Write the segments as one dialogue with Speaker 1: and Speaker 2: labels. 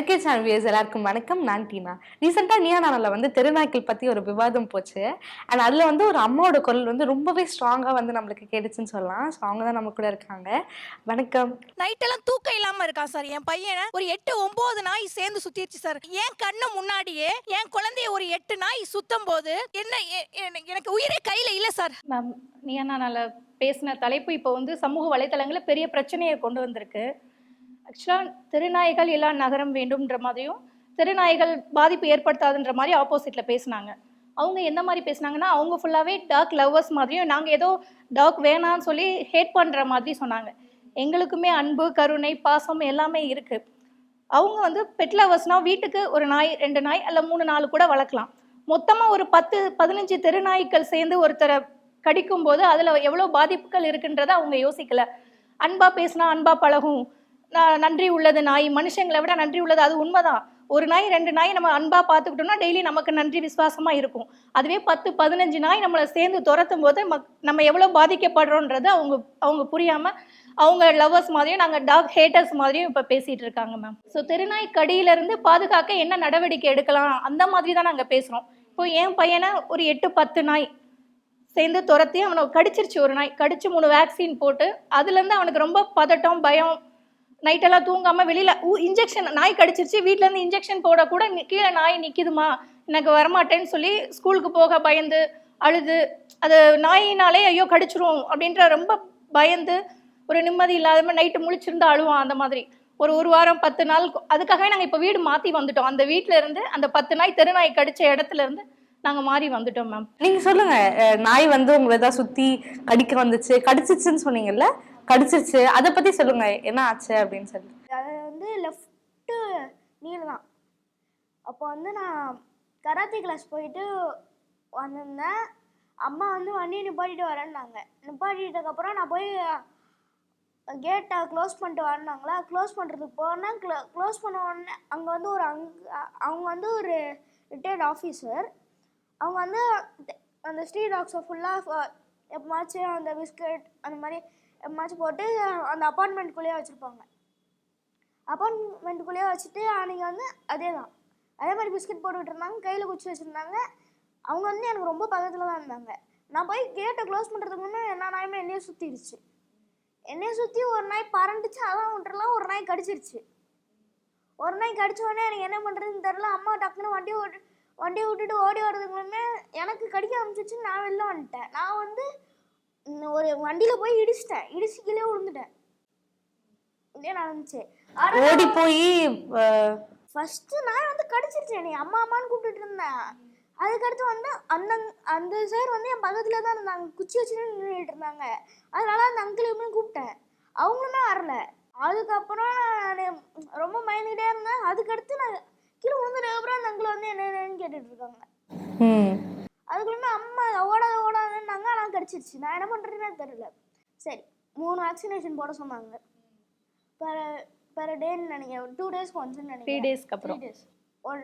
Speaker 1: எனக்கே channel wears. எல்லாருக்கும் வணக்கம். நான் டீனா. ரீசெண்டாக நியா நானில் வந்து தெருநாய்க்கள் பற்றி ஒரு விவாதம் போச்சு. அண்ட் அதில் வந்து ஒரு அம்மாவோட குரல் வந்து ரொம்பவே ஸ்ட்ராங்காக வந்து நம்மளுக்கு கேட்டுச்சுன்னு சொல்லலாம். ஸோ அவங்க தான் நம்ம கூட இருக்காங்க. வணக்கம்.
Speaker 2: நைட்டெல்லாம் தூக்கம் இல்லாம இருக்கான் சார்? என் பையனை ஒரு எட்டு ஒன்பது நாய் சேர்ந்து சுத்திருச்சு சார். என் கண்ணு முன்னாடியே என் குழந்தைய ஒரு எட்டு நாய் சுத்தும் போது என்ன எனக்கு உயிரே கையில இல்ல சார்.
Speaker 3: மேம் நீயானால பேசின தலைப்பு இப்போ வந்து சமூக வலைத்தளங்களில் பெரிய பிரச்சனையை கொண்டு வந்திருக்கு. ஆக்சுவலாக திருநாய்கள் இல்லா நகரம் வேண்டும்ன்ற மாதிரியும் திருநாய்கள் பாதிப்பு ஏற்படுத்தாதுன்ற மாதிரி ஆப்போசிட்டில் பேசினாங்க. அவங்க எந்த மாதிரி பேசுனாங்கன்னா அவங்க ஃபுல்லாகவே டாக் லவ்வர்ஸ் மாதிரியும் நாங்கள் ஏதோ டாக் வேணாம்னு சொல்லி ஹேட் பண்ணுற மாதிரி சொன்னாங்க. எங்களுக்குமே அன்பு கருணை பாசம் எல்லாமே இருக்குது அவங்க வந்து பெட் லவர்ஸ்னால் வீட்டுக்கு ஒரு நாய் ரெண்டு நாய் அல்ல மூணு நாலு கூட வளர்க்கலாம். மொத்தமாக ஒரு பத்து பதினஞ்சு தெருநாய்க்கள் சேர்ந்து ஒருத்தரை கடிக்கும் போது அதில் எவ்வளோ பாதிப்புகள் இருக்குன்றதை அவங்க யோசிக்கல. அன்பாக பேசினா அன்பாக பழகும். நன்றி உள்ளது நாய். மனுஷங்களை விட நன்றி உள்ளது அது உண்மைதான். ஒரு நாய் ரெண்டு நாய் நம்ம அன்பாக பார்த்துக்கிட்டோம்னா டெய்லி நமக்கு நன்றி விசுவாசமாக இருக்கும். அதுவே பத்து பதினஞ்சு நாய் நம்மளை சேர்ந்து துரத்தும் போது மக் நம்ம எவ்வளோ பாதிக்கப்படுறோன்றது அவங்க அவங்க புரியாமல் அவங்க லவ்வர்ஸ் மாதிரியும் நாங்கள் டாக் ஹேட்டர்ஸ் மாதிரியும் இப்போ பேசிகிட்டு இருக்காங்க மேம் ஸோ தெருநாய் கடியிலேருந்து பாதுகாக்க என்ன நடவடிக்கை எடுக்கலாம்? அந்த மாதிரி தான் நாங்கள் பேசுகிறோம் இப்போ என் பையனை ஒரு எட்டு பத்து நாய் சேர்ந்து துரத்தி அவனை கடிச்சிருச்சு ஒரு நாய். கடிச்சு மூணு வேக்சின் போட்டு அதுலேருந்து அவனுக்கு ரொம்ப பதட்டம் பயம் நைட்டெல்லாம் தூங்காமல் வெளியில் ஊ இன்ஜெக்ஷன் நாய் கடிச்சிருச்சு. வீட்டிலேருந்து இன்ஜெக்ஷன் போட கூட கீழே நாய் நிற்கிதுமா எனக்கு வரமாட்டேன்னு சொல்லி ஸ்கூலுக்கு போக பயந்து அழுது. அது நாயினாலே ஐயோ கடிச்சிரும் அப்படின்ற ரொம்ப பயந்து ஒரு நிம்மதி இல்லாத மாதிரி நைட்டு முழிச்சிருந்து அழுவான் அந்த மாதிரி. ஒரு ஒரு வாரம் பத்து நாள் அதுக்காகவே நாங்கள் இப்போ வீடு மாற்றி வந்துட்டோம். அந்த வீட்டில் இருந்து அந்த பத்து நாய் தெருநாய் கடித்த இடத்துல இருந்து நாங்கள் மாறி வந்துட்டோம் மேம்
Speaker 1: நீங்கள் சொல்லுங்கள் நாய் வந்து உங்களை தான் சுற்றி கடிக்க வந்துச்சு கடிச்சிச்சுன்னு சொன்னீங்கல்ல கடிச்சிருச்சு. அதை பற்றி சொல்லுங்க. என்ன ஆச்சு அப்படின்னு சொல்லி
Speaker 4: அது வந்து லெஃப்ட்டு நீல் தான். அப்போ வந்து நான் கராத்தே கிளாஸ் போயிட்டு வந்திருந்தேன். அம்மா வந்து வண்டியை நிப்பாட்டிட்டு வரேன்னாங்க. நிப்பாட்டிட்டதுக்கப்புறம் நான் போய் கேட்டை க்ளோஸ் பண்ணிட்டு வரனாங்களா க்ளோஸ் பண்ணுறதுக்கு போனால் க்ளோ க்ளோஸ் பண்ண உடனே அங்கே வந்து ஒரு அங் அவங்க வந்து ஒரு ரிட்டையர்ட் ஆஃபீஸர் அவங்க வந்து அந்த ஸ்ட்ரீட் டாக்ஸை ஃபுல்லாக எப்பமாச்சும் அந்த பிஸ்கட் அந்த மாதிரி எப்பமாச்சும் போட்டு அந்த அப்பார்ட்மெண்ட்குள்ளேயே வச்சுருப்பாங்க. அப்பார்ட்மெண்ட்டுக்குள்ளேயே வச்சுட்டு அன்றைக்கி வந்து அதே தான் அதே மாதிரி பிஸ்கட் போட்டுக்கிட்டு இருந்தாங்க கையில் குச்சி வச்சுருந்தாங்க. அவங்க வந்து எனக்கு ரொம்ப பக்கத்தில் தான் இருந்தாங்க. நான் போய் கேட்டை க்ளோஸ் பண்ணுறதுக்கு முன்னே எல்லா நாயுமே என்னையே சுற்றிடுச்சு என்னையை சுற்றி ஒரு நாய் பரண்டுச்சு அதான் விட்டுறலாம் ஒரு நாய் கடிச்சிருச்சு. ஒரு நாய் கடிச்ச உடனே எனக்கு என்ன பண்ணுறதுன்னு தெரில அம்மா டக்குன்னு வண்டி ஓட்டு வண்டியை விட்டுட்டு ஓடி வர்றதுக்குள்ளே எனக்கு கடிக்க ஆரம்பிச்சிச்சு நான் வெளில வந்துட்டேன். நான் வந்து ஒரு வண்டியில் போய் இடிச்சிட்டேன். இடிச்சு கீழே விழுந்துட்டேன். இதே நடந்துச்சு.
Speaker 1: ஓடி போய்
Speaker 4: ஃபஸ்ட்டு நான் வந்து கடிச்சிருச்சு என்னை அம்மா அம்மான்னு கூப்பிட்டுட்டு இருந்தேன். அதுக்கடுத்து வந்து அந்த அந்த சார் வந்து என் பக்கத்தில் தான் இருந்தாங்க. குச்சி வச்சுட்டு நின்றுட்டு இருந்தாங்க. அதனால அந்த அங்கிளையுமே கூப்பிட்டேன். அவங்களுமே வரல. அதுக்கப்புறம் நான் ரொம்ப பயந்துகிட்டே இருந்தேன். அதுக்கடுத்து நான் கீழே விழுந்ததுக்கப்புறம் அந்த அங்கிள் வந்து என்ன என்னன்னு கேட்டுட்டு இருக்காங்க. அதுக்குள்ளே அம்மா ஓடாத ஓடாதுன்னாங்க ஆனால் கடிச்சிருச்சு. நான் என்ன பண்ணுறதுன்னு தெரியல. சரி மூணு வேக்சினேஷன் போட சொன்னாங்க. பெர் பெர் டேன்னு நினைக்கிறேன். டூ டேஸ்க்கு ஒன்ஸ்னு
Speaker 3: த்ரீ
Speaker 4: நினைக்கிறேன்.
Speaker 3: டேஸ்க்கு அப்புறம்.
Speaker 4: த்ரீ டேஸ் ஒன்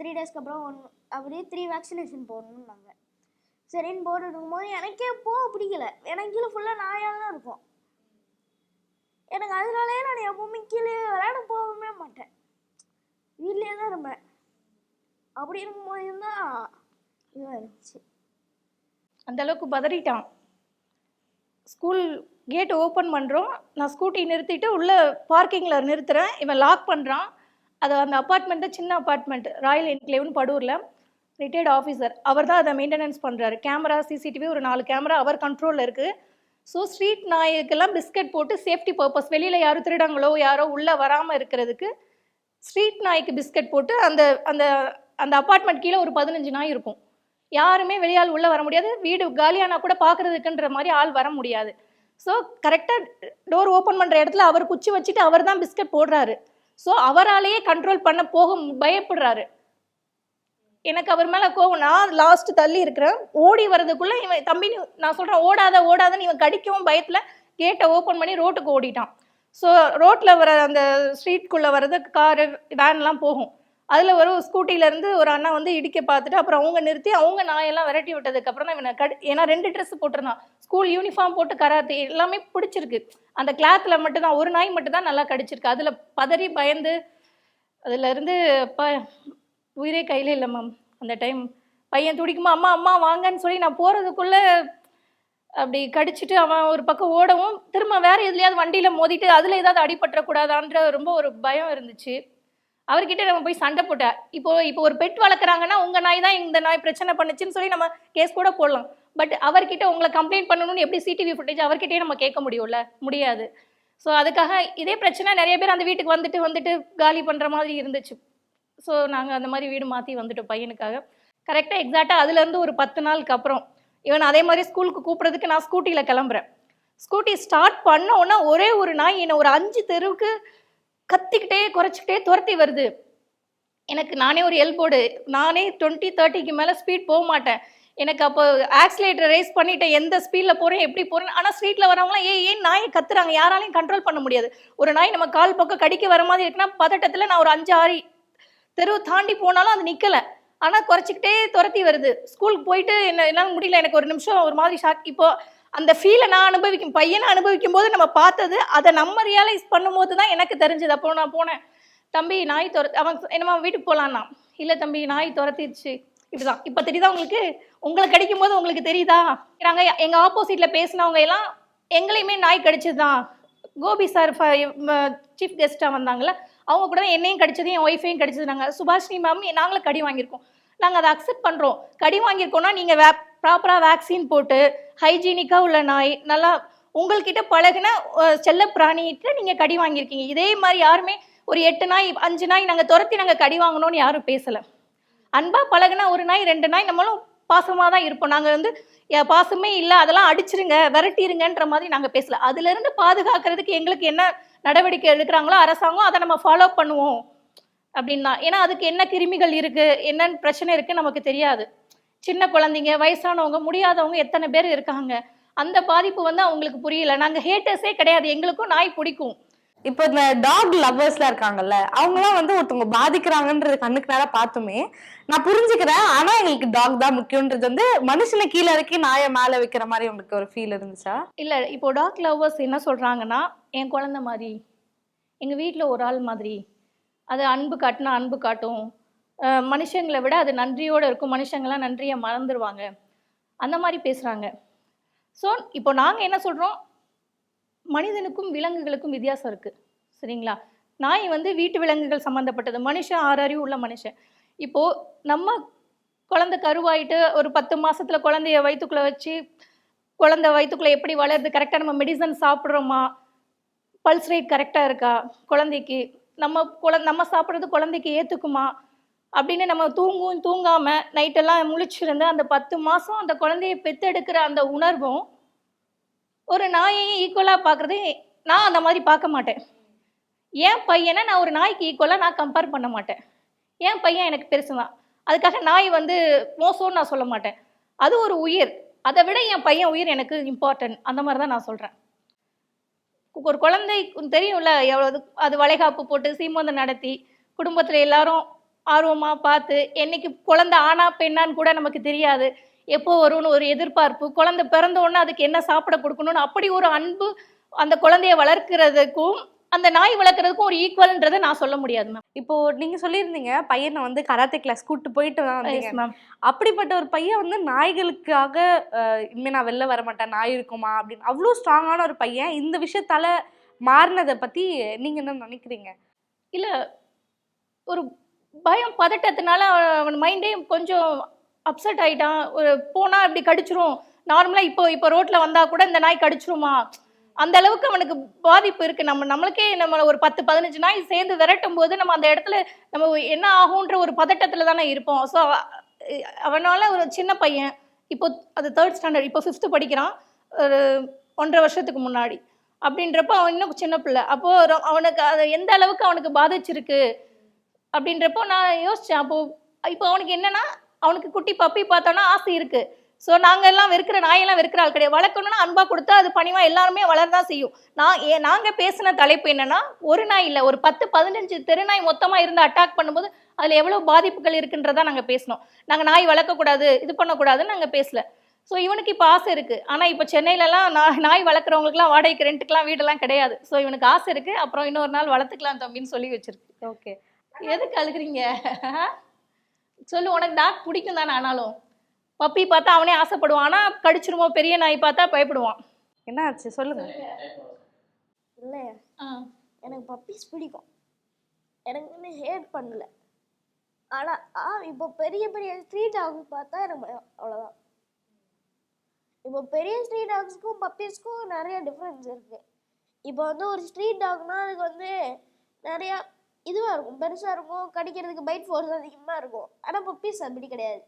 Speaker 4: த்ரீ டேஸ்க்கு அப்புறம் ஒன் அப்படியே த்ரீ வேக்சினேஷன் போடணும்னாங்க சரின்னு போட்டுட்டு இருக்கும்போது எனக்கே போக பிடிக்கல. எனக்கு கீழே ஃபுல்லாக தான் இருக்கும். எனக்கு அதனாலே நான் எப்பவுமே கீழே விளையாட போகவே மாட்டேன். வீட்லேயே தான் இருப்பேன். அப்படி இருக்கும்போது தான் இதுவாக இருந்துச்சு.
Speaker 3: அந்த அளவுக்கு பதறிட்டான். ஸ்கூல் கேட் ஓப்பன் பண்ணுறோம் நான் ஸ்கூட்டி நிறுத்திட்டு உள்ளே பார்க்கிங்கில் நிறுத்துறேன். இவன் லாக் பண்ணுறான் அது அந்த அப்பார்ட்மெண்ட்டு சின்ன அப்பார்ட்மெண்ட் ராயல் என்க்ளேவ்னு படூரில். ரிட்டையர்ட் ஆஃபீஸர் அவர் தான் அதை மெயின்டெனன்ஸ் பண்ணுறாரு கேமரா சிசிடிவி ஒரு நாலு கேமரா அவர் கண்ட்ரோலில் இருக்குது ஸோ ஸ்ட்ரீட் நாய்க்கெல்லாம் பிஸ்கட் போட்டு சேஃப்டி பர்பஸ் வெளியில் யாரும் திருடங்களோ யாரோ உள்ளே வராமல் இருக்கிறதுக்கு ஸ்ட்ரீட் நாய்க்கு பிஸ்கட் போட்டு அந்த அந்த அந்த அப்பார்ட்மெண்ட் கீழே ஒரு பதினஞ்சு நாய் இருக்கும். யாருமே வெளியால் உள்ளே வர முடியாது. வீடு காலியானா கூட பார்க்குறதுக்குன்ற மாதிரி ஆள் வர முடியாது. ஸோ கரெக்டாக டோர் ஓப்பன் பண்ணுற இடத்துல அவர் குச்சி வச்சுட்டு அவர் தான் பிஸ்கட் போடுறாரு. ஸோ அவராலேயே கண்ட்ரோல் பண்ண போக பயப்படுறாரு. எனக்கு அவர் மேலே கோவம். நான் லாஸ்ட் தள்ளி இருக்கிறேன். ஓடி வர்றதுக்குள்ளே இவன் தம்பி நான் சொல்கிறேன் ஓடாத ஓடாதன்னு இவன் கடிக்கவும் பயத்தில் கேட்டை ஓப்பன் பண்ணி ரோட்டுக்கு ஓடிட்டான். ஸோ ரோட்டில் வர அந்த ஸ்ட்ரீட்குள்ளே வர்றது காரு வேன்லாம் போகும். அதில் ஒரு ஸ்கூட்டிலேருந்து ஒரு அண்ணா வந்து இடிக்க பார்த்துட்டு அப்புறம் அவங்க நிறுத்தி அவங்க நாயெல்லாம் விரட்டி விட்டதுக்கப்புறம் தான் இவனை கட் ஏன்னா ரெண்டு ட்ரெஸ் போட்டிருந்தான். ஸ்கூல் யூனிஃபார்ம் போட்டு கராத்தே எல்லாமே பிடிச்சிருக்கு. அந்த கிளாத்தில் மட்டும்தான் ஒரு நாய் மட்டும்தான் நல்லா கடிச்சிருக்கு. அதில் பதறி பயந்து அதுலேருந்து ப உயிரே கையில் இல்லை மேம் அந்த டைம் பையன் துடிக்குமா அம்மா அம்மா வாங்கன்னு சொல்லி நான் போகிறதுக்குள்ளே அப்படி கடிச்சிட்டு அவன் ஒரு பக்கம் ஓடவும் திரும்ப வேறு எதுலையாவது வண்டியில் மோதிட்டு அதில் ஏதாவது அடிபட்டுறக்கூடாதான்ற ரொம்ப ஒரு பயம் இருந்துச்சு. அவர்கிட்ட நம்ம போய் சண்டை போட்டேன் இப்போ இப்போ ஒரு பெட் வளர்க்குறாங்கன்னா உங்கள் நாய் தான் இந்த நாய் பிரச்சனை பண்ணுச்சுன்னு சொல்லி நம்ம கேஸ் கூட போடலாம். பட் அவர்கிட்ட உங்களை கம்ப்ளைண்ட் பண்ணணும்னு எப்படி சிடிவி ஃபுட்டேஜ் அவர்கிட்டயே நம்ம கேட்க முடியும்ல? முடியாது. ஸோ அதுக்காக இதே பிரச்சனை நிறைய பேர் அந்த வீட்டுக்கு வந்துட்டு வந்துட்டு காலி பண்ணுற மாதிரி இருந்துச்சு. ஸோ நாங்கள் அந்த மாதிரி வீடு மாற்றி வந்துட்டோம் பையனுக்காக. கரெக்டாக எக்ஸாக்டாக அதுலேருந்து ஒரு பத்து நாளுக்கு அப்புறம் இவன் அதே மாதிரி ஸ்கூலுக்கு கூப்பிட்றதுக்கு நான் ஸ்கூட்டியில் கிளம்புறேன். ஸ்கூட்டி ஸ்டார்ட் பண்ண உடனே ஒரே ஒரு நாய் என்னை ஒரு அஞ்சு தெருவுக்கு கத்திக்கிட்டே குறைச்சிக்கிட்டே துரத்தி வருது. எனக்கு நானே ஒரு எல்போர்டு நானே டுவெண்ட்டி தேர்ட்டிக்கு மேலே ஸ்பீட் போக மாட்டேன். எனக்கு அப்போ ஆக்சிலேட்டர் ரேஸ் பண்ணிட்டேன் எந்த ஸ்பீடில் போகிறேன் எப்படி போகிறேன் ஆனால் ஸ்ட்ரீட்டில் வரவங்களாம் ஏன் ஏன் நாயை கத்துறாங்க? யாராலையும் கண்ட்ரோல் பண்ண முடியாது. ஒரு நாய் நம்ம கால் பக்கம் கடிக்க வர மாதிரி இருக்குன்னா பதட்டத்தில் நான் ஒரு அஞ்சு ஆறு தெருவு தாண்டி போனாலும் அது நிற்கலை ஆனால் குறைச்சிக்கிட்டே துரத்தி வருது. ஸ்கூலுக்கு போயிட்டு என்ன என்னால் முடியல. எனக்கு ஒரு நிமிஷம் ஒரு மாதிரி ஷாக் இப்போ அந்த ஃபீலை நான் அனுபவிக்கும் பையனை அனுபவிக்கும் போது நம்ம பார்த்தது அதை நம்ம ரியலைஸ் பண்ணும்போது தான் எனக்கு தெரிஞ்சது. அப்போ நான் போனேன். தம்பி நாய் துர அவன் என்னம்மா வீட்டுக்கு போகலான்னா இல்லை தம்பி நாய் துரத்திடுச்சு. இப்படிதான். இப்போ தெரியுதா உங்களுக்கு? உங்களை கடிக்கும் போது உங்களுக்கு தெரியுதா? நாங்கள் எங்கள் ஆப்போசிட்டில் பேசினவங்க எல்லாம் எங்களையுமே நாய் கடிச்சது தான் கோபி சார் சீஃப் கெஸ்ட்டாக வந்தாங்கள்ல அவங்க கூட என்னையும் கடிச்சது என் ஒய்ஃபையும் கடிச்சது நாங்கள் சுபாஷினி மேம் நாங்களும் கடி வாங்கியிருக்கோம். நாங்கள் அதை அக்செப்ட் பண்ணுறோம் கடி வாங்கியிருக்கோம்னா நீங்கள் வே ப்ராப்பராக வேக்சின் போட்டு ஹைஜீனிக்காக உள்ள நாய் நல்லா உங்கள்கிட்ட பழகுன செல்ல பிராணிகிட்ட நீங்கள் கடி வாங்கியிருக்கீங்க. இதே மாதிரி யாருமே ஒரு எட்டு நாய் அஞ்சு நாய் நாங்கள் துரத்தி நாங்கள் கடி வாங்கணும்னு யாரும் பேசலை. அன்பாக பழகினா ஒரு நாய் ரெண்டு நாய் நம்மளும் பாசமாக தான் இருப்போம். நாங்கள் வந்து பாசமே இல்லை அதெல்லாம் அடிச்சிருங்க விரட்டிருங்கன்ற மாதிரி நாங்கள் பேசல. அதுலேருந்து பாதுகாக்கிறதுக்கு எங்களுக்கு என்ன நடவடிக்கை எடுக்கிறாங்களோ அரசாங்கம் அதை நம்ம ஃபாலோ பண்ணுவோம். அப்படின்னா ஏன்னா அதுக்கு என்ன கிருமிகள் இருக்குது என்னென்ன பிரச்சனை இருக்குது நமக்கு தெரியாது. சின்ன குழந்தைங்க வயசானவங்க முடியாதவங்க எத்தனை பேர் இருக்காங்க? அந்த பாதிப்பு வந்து அவங்களுக்கு புரியல. நாங்கள் ஹேட்டர்ஸே கிடையாது. எங்களுக்கும் நாய் பிடிக்கும்.
Speaker 1: இப்போ இந்த டாக் லவ்வர்ஸ்லாம் இருக்காங்கல்ல அவங்கலாம் வந்து ஒருத்தவங்க பாதிக்கிறாங்கன்றது கண்ணுக்கு நேரா பார்த்துமே நான் புரிஞ்சுக்கிறேன். ஆனா எங்களுக்கு டாக் தான் முக்கியன்றது வந்து மனுஷனை கீழே இறக்கி நாயை மேல வைக்கிற மாதிரி உங்களுக்கு ஒரு ஃபீல் இருந்துச்சா?
Speaker 3: இல்லை இப்போ டாக் லவ்வர்ஸ் என்ன சொல்கிறாங்கன்னா என் குழந்த மாதிரி எங்கள் வீட்டில் ஒரு ஆள் மாதிரி அது அன்பு காட்டினா அன்பு காட்டும். மனுஷங்களை விட அது நன்றியோடு இருக்கும். மனுஷங்களாம் நன்றியை மறந்துடுவாங்க அந்த மாதிரி பேசுகிறாங்க ஸோ இப்போ நாங்கள் என்ன சொல்கிறோம் மனிதனுக்கும் விலங்குகளுக்கும் வித்தியாசம் இருக்குது சரிங்களா? நாய் வந்து வீட்டு விலங்குகள் சம்மந்தப்பட்டது மனுஷன் ஆறு அறிவு உள்ள மனுஷன். இப்போது நம்ம குழந்தை கருவாயிட்டு ஒரு பத்து மாதத்தில் குழந்தைய வயிற்றுக்குள்ளே வச்சு குழந்தை வயிற்றுக்குள்ளே எப்படி வளருது? கரெக்டாக நம்ம மெடிசன் சாப்பிட்றோமா? பல்ஸ் ரேட் கரெக்டாக இருக்கா? குழந்தைக்கு நம்ம குழ நம்ம சாப்பிட்றது குழந்தைக்கு ஏற்றுக்குமா அப்படின்னு நம்ம தூங்கும் தூங்காமல் நைட்டெல்லாம் முழிச்சிருந்து அந்த பத்து மாதம் அந்த குழந்தையை பெத்தெடுக்கிற அந்த உணர்வும் ஒரு நாயையும் ஈக்குவலாக பார்க்குறது நான் அந்த மாதிரி பார்க்க மாட்டேன். என் பையனை நான் ஒரு நாய்க்கு ஈக்குவலாக நான் கம்பேர் பண்ண மாட்டேன். என் பையன் எனக்கு பெருசு தான் அதுக்காக நாய் வந்து மோசம்னு நான் சொல்ல மாட்டேன். அது ஒரு உயிர். அதை விட என் பையன் உயிர் எனக்கு இம்பார்ட்டன்ட் அந்த மாதிரி தான் நான் சொல்கிறேன் ஒரு குழந்தை தெரியும்ல எவ்வளோ அது வளைகாப்பு போட்டு சீமந்தம் நடத்தி குடும்பத்தில் எல்லாரும் ஆர்வமாக பார்த்து என்னைக்கு குழந்தை ஆனா பெண்ணான்னு கூட நமக்கு தெரியாது. எப்போ வரும்னு ஒரு எதிர்பார்ப்பு. குழந்தை பிறந்த உடனே அதுக்கு என்ன சாப்பிட கொடுக்கணும்னு அப்படி ஒரு அன்பு அந்த குழந்தைய வளர்க்கறதுக்கும் அந்த நாய் வளர்க்குறதுக்கும் ஒரு ஈக்குவல்ன்றதை நான் சொல்ல முடியாது மேம்
Speaker 1: இப்போ நீங்க சொல்லியிருந்தீங்க பையனை வந்து கராத்தே கிளாஸ் கூட்டு போயிட்டு தான்
Speaker 3: மேம்
Speaker 1: அப்படிப்பட்ட ஒரு பையன் வந்து நாய்களுக்காக அஹ், இனிமே நான் வெளில வர மாட்டேன் நாய் இருக்குமா அப்படின்னு. அவ்வளோ ஸ்ட்ராங்கான ஒரு பையன். இந்த விஷயத்தால மாறினதை பத்தி நீங்க என்ன நினைக்கிறீங்க?
Speaker 3: இல்லை ஒரு பயம் பதட்டத்தினால அவன் மைண்டே கொஞ்சம் அப்செட் ஆகிட்டான் ஒரு போனால் இப்படி கடிச்சிரும். நார்மலாக இப்போ இப்போ ரோட்டில் வந்தால் கூட இந்த நாய் கடிச்சிருமா? அந்த அளவுக்கு அவனுக்கு பாதிப்பு இருக்குது நம்ம நம்மளுக்கே நம்ம ஒரு பத்து பதினஞ்சு நாய் சேர்ந்து விரட்டும் போது நம்ம அந்த இடத்துல நம்ம என்ன ஆகுன்ற ஒரு பதட்டத்தில் தானே இருப்போம். ஸோ அவனால் ஒரு சின்ன பையன் இப்போ அது தேர்ட் ஸ்டாண்டர்ட் இப்போ ஃபிஃப்த்து படிக்கிறான். ஒரு ஒன்றரை வருஷத்துக்கு முன்னாடி. அப்படின்றப்ப அவன் இன்னும் சின்ன பிள்ளை. அப்போது அவனுக்கு அது எந்த அளவுக்கு அவனுக்கு பாதிச்சிருக்கு? அப்படின்றப்போ நான் யோசித்தேன் அப்போது இப்போ அவனுக்கு என்னன்னா அவனுக்கு குட்டி பப்பி பார்த்தோன்னா ஆசை இருக்கு. ஸோ நாங்கள் எல்லாம் வெறுக்கிற நாயெல்லாம் வெறுக்கிற ஆள் கிடையாது. வளர்க்கணும்னா அன்பாக கொடுத்தா அது பணிவாக எல்லாருமே வளர்தான் செய்யும். நான் ஏ நாங்கள் பேசின தலைப்பு என்னன்னா ஒரு நாய் இல்லை ஒரு பத்து பதினஞ்சு தெருநாய் மொத்தமாக இருந்து அட்டாக் பண்ணும்போது அதில் எவ்வளோ பாதிப்புகள் இருக்குன்றதா நாங்கள் பேசினோம். நாங்கள் நாய் வளர்க்கக்கூடாது இது பண்ணக்கூடாதுன்னு நாங்கள் பேசல. ஸோ இவனுக்கு இப்போ ஆசை இருக்குது ஆனால் இப்போ சென்னையிலலாம் நான் நாய் வளர்க்குறவங்களுக்குலாம் வாடகைக்கு ரெண்ட்டுக்கெலாம் வீடெல்லாம் கிடையாது. ஸோ இவனுக்கு ஆசை இருக்குது அப்புறம் இன்னொரு நாள் வளர்த்துக்கலாம் தம்பின்னு சொல்லி வச்சுருக்கு.
Speaker 1: ஓகே
Speaker 3: எதுக்கு அழுகுறீங்க? சொல்லு உனக்கு டாக் பிடிக்கும் தானே ஆனாலும். பப்பி பார்த்தா அவனே ஆசைப்படுவான். ஆனா கடிச்சிருமோ பெரிய நாய் பார்த்தா பயப்படுவான்.
Speaker 1: என்ன ஆச்சு? சொல்லுங்க.
Speaker 4: இல்லை எனக்கு பப்பீஸ் பிடிக்கும். எனக்கு வந்து ஹேட் பண்ணல. ஆனால் ஆ இப்போ பெரிய பெரிய ஸ்ட்ரீட் டாக்ஸ் பார்த்தா எனக்கு அவ்வளோதான் இப்போ பெரிய ஸ்ட்ரீட் டாக்ஸ்க்கும் பப்பீஸ்க்கும் நிறைய டிஃப்ரென்ஸ் இருக்குது இப்போ வந்து ஒரு ஸ்ட்ரீட் டாக்னா அதுக்கு வந்து நிறையா இதுவாக இருக்கும். பெருசாக இருக்கும். கடிக்கிறதுக்கு பைட் ஃபோர்ஸ் அதிகமாக இருக்கும். ஆனால் பப்பீஸ் அப்படி கிடையாது.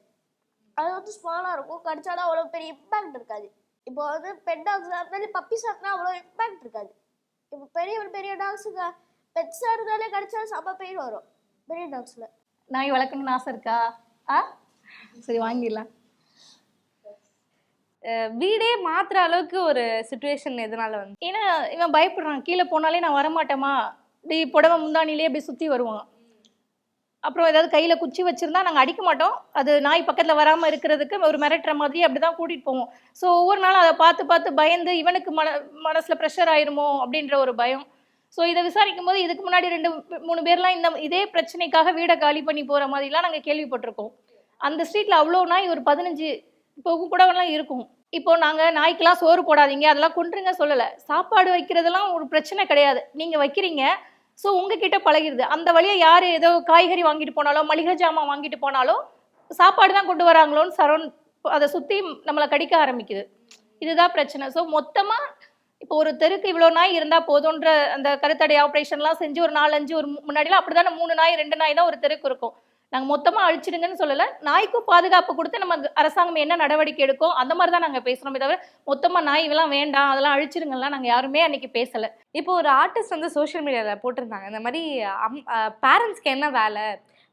Speaker 4: அது வந்து ஸ்மாலாக இருக்கும். கடிச்சாலும் அவ்வளோ பெரிய இம்பேக்ட் இருக்காது. இப்போ வந்து பெட் டாக்ஸாக இருந்தாலும் பப்பீஸாக இருந்தால் அவ்வளோ இம்பேக்ட் இருக்காது. இப்போ பெரிய பெரிய டாக்ஸுக்கு பெட்ஸாக இருந்தாலே கடிச்சாலும் செம்ம பெயின் வரும். பெரிய டாக்ஸில்
Speaker 3: நாய் வளர்க்கணும்னு ஆசை இருக்கா? ஆ? சரி வாங்கிடலாம்.
Speaker 1: வீடே மாத்துற அளவுக்கு ஒரு சுச்சுவேஷன் எதனால வந்து?
Speaker 3: ஏன்னா இவன் பயப்படுறான். கீழே போனாலே நான் வரமாட்டேமா இப்படி புடவை முந்தானிலே அப்படி சுற்றி வருவான். அப்புறம் ஏதாவது கையில் குச்சி வச்சுருந்தா நாங்கள் அடிக்க மாட்டோம். அது நாய் பக்கத்தில் வராமல் இருக்கிறதுக்கு ஒரு மிரட்டுற மாதிரி அப்படி தான் கூட்டிகிட்டு போவோம். ஸோ ஒவ்வொரு நாளும் அதை பார்த்து பார்த்து பயந்து இவனுக்கு மன மனசில் ப்ரெஷர் ஆயிருமோ அப்படின்ற ஒரு பயம். ஸோ இதை விசாரிக்கும் போது இதுக்கு முன்னாடி ரெண்டு மூணு பேர்லாம் இந்த இதே பிரச்சனைக்காக வீடை காலி பண்ணி போகிற மாதிரிலாம் நாங்கள் கேள்விப்பட்டிருக்கோம். அந்த ஸ்ட்ரீட்டில் அவ்வளோ நாய் ஒரு பதினஞ்சு இப்போ கூடவெல்லாம் இருக்கும். இப்போ நாங்கள் நாய்க்கெல்லாம் சோறு போடாதீங்க அதெல்லாம் கொண்டுருங்க சொல்லலை. சாப்பாடு வைக்கிறதெல்லாம் ஒரு பிரச்சனை கிடையாது. நீங்கள் வைக்கிறீங்க ஸோ உங்ககிட்ட பழகிடுது அந்த வழியாக யார் ஏதோ காய்கறி வாங்கிட்டு போனாலோ மளிகை ஜாமான் வாங்கிட்டு போனாலோ சாப்பாடு தான் கொண்டு வராங்களோன்னு சரௌண்ட் அதை சுற்றி நம்மளை கடிக்க ஆரம்பிக்குது. இதுதான் பிரச்சனை. ஸோ மொத்தமாக இப்போ ஒரு தெருக்கு இவ்வளோ நாய் இருந்தால் போதுன்ற அந்த கருத்தடை ஆப்ரேஷன்லாம் செஞ்சு ஒரு நாலஞ்சு ஒரு முன்னாடிலாம் அப்படி தானே மூணு நாய் ரெண்டு நாய் தான் ஒரு தெருக்கு இருக்கும். நாங்கள் மொத்தமாக அழிச்சிடுங்கன்னு சொல்லலை. நாய்க்கும் பாதுகாப்பு கொடுத்து நம்ம அரசாங்கம் என்ன நடவடிக்கை எடுக்கும் அந்த மாதிரி தான் நாங்கள் பேசுகிறோமே தவிர மொத்தமாக நாய் இதெல்லாம் வேண்டாம் அதெல்லாம் அழிச்சிருங்கலாம் நாங்கள் யாருமே அன்னைக்கு பேசலை.
Speaker 1: இப்போ ஒரு ஆர்டிஸ்ட் வந்து சோஷியல் மீடியால போட்டிருந்தாங்க. இந்த மாதிரி அம் பேரண்ட்ஸ்க்கு என்ன வேலை?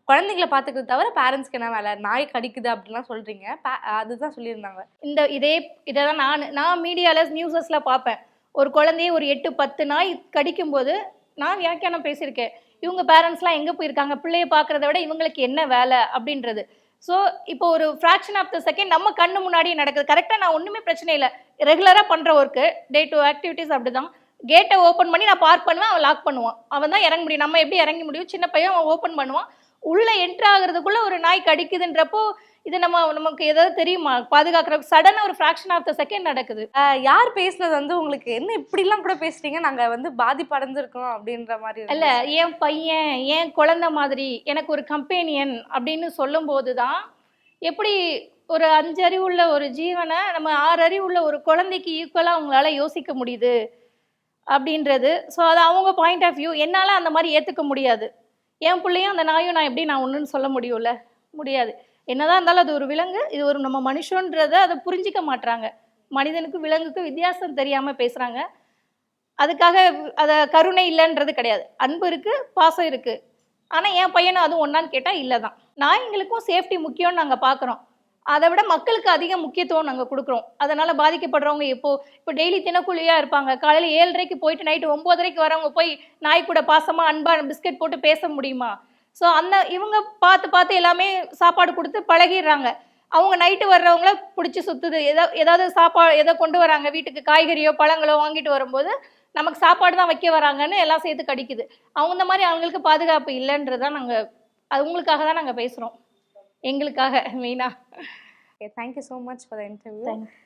Speaker 1: குழந்தைங்களை பார்த்துக்கிறது தவிர பேரண்ட்ஸ்க்கு என்ன வேலை? நாய் கடிக்குது அப்படின்லாம் சொல்றீங்க. Pa- அதுதான் சொல்லியிருந்தாங்க.
Speaker 3: இந்த இதே இதை தான் நான் நான் மீடியாவில் நியூஸஸில் பார்ப்பேன். ஒரு குழந்தைய ஒரு எட்டு பத்து நாய் கடிக்கும்போது நான் வியாக்கியானம் பேசியிருக்கேன். இவங்க பேரண்ட்ஸ்லாம் எங்கே போயிருக்காங்க? பிள்ளைய பார்க்குறத விட இவங்களுக்கு என்ன வேலை அப்படின்றது. ஸோ இப்போ ஒரு ஃப்ராக்ஷன் ஆஃப் த செகண்ட் நம்ம கண்ணு முன்னாடியே நடக்குது. கரெக்டாக நான் ஒன்றுமே பிரச்சனை இல்லை. ரெகுலராக பண்ணுற ஒர்க்கு டே டு ஆக்டிவிட்டீஸ் அப்படி தான் கேட்டை ஓப்பன் பண்ணி நான் பார்க் பண்ணுவேன் அவன் லாக் பண்ணுவான். அவன் தான் இறங்க முடியும். நம்ம எப்படி இறங்க முடியும்? சின்ன பையன் அவன் ஓப்பன் பண்ணுவான். உள்ளே என்ட்ரு ஆகுறதுக்குள்ள ஒரு நாய் கடிக்குதுன்றப்போ இது நம்ம நமக்கு ஏதாவது தெரியுமா? பாதுகாக்கிற சடனாக ஒரு ஃப்ராக்ஷன் ஆஃப் த செகண்ட் நடக்குது.
Speaker 1: யார் பேசுனது வந்து உங்களுக்கு என்ன இப்படிலாம் கூட பேசுறீங்க? நாங்க வந்து பாதிப்பு அடைஞ்சிருக்கோம் அப்படின்ற மாதிரி.
Speaker 3: அல்ல என் பையன் என் குழந்தை மாதிரி எனக்கு ஒரு கம்பேனியன் அப்படின்னு சொல்லும்போது தான் எப்படி ஒரு அஞ்சு அறிவுள்ள ஒரு ஜீவனை நம்ம ஆறு அறிவுள்ள ஒரு குழந்தைக்கு ஈக்குவலாக அவங்களால யோசிக்க முடியுது அப்படின்றது. ஸோ அது அவங்க பாயிண்ட் ஆஃப் வியூ என்னால் அந்த மாதிரி ஏற்றுக்க முடியாது. என் பிள்ளையும் அந்த நாயும் நான் எப்படி நான் ஒன்றுன்னு சொல்ல முடியும்ல? முடியாது. என்னதான் இருந்தாலும் அது ஒரு விலங்கு இது ஒரு நம்ம மனுஷன்றதை அதை புரிஞ்சிக்க மாட்டுறாங்க மனிதனுக்கும் விலங்குக்கும் வித்தியாசம் தெரியாமல் பேசுகிறாங்க அதுக்காக அதை கருணை இல்லைன்றது கிடையாது. அன்பு இருக்குது பாசம் இருக்குது ஆனால் என் பையனும் அதுவும் ஒன்றான்னு கேட்டால் இல்லை தான் நாய்ங்களுக்கும் சேஃப்டி முக்கியம்னு நாங்கள் பார்க்குறோம் அதை விட மக்களுக்கு அதிக முக்கியத்துவம் நாங்கள் கொடுக்குறோம். அதனால் பாதிக்கப்படுறவங்க இப்போ இப்போ டெய்லி தினக்கூலியாக இருப்பாங்க. காலையில் ஏழரைக்கு போயிட்டு நைட்டு ஒம்போதரைக்கு வரவங்க போய் நாய் கூட பாசமாக அன்பாக பிஸ்கட் போட்டு பேச முடியுமா? ஸோ அந்த இவங்க பார்த்து பார்த்து எல்லாமே சாப்பாடு கொடுத்து பழகிடுறாங்க. அவங்க நைட்டு வர்றவங்கள பிடிச்சி சுற்றுது எதாவது ஏதாவது சாப்பாடு எதோ கொண்டு வராங்க. வீட்டுக்கு காய்கறியோ பழங்களோ வாங்கிட்டு வரும்போது நமக்கு சாப்பாடு தான் வைக்க வராங்கன்னு எல்லாம் சேர்த்து கடிக்குது. அவங்க இந்த மாதிரி அவங்களுக்கு பாதுகாப்பு இல்லைன்றதான் நாங்கள் அவங்களுக்காக தான் நாங்கள் பேசுகிறோம் எங்களுக்காக மெயினாக
Speaker 1: so much for the interview.
Speaker 3: Thanks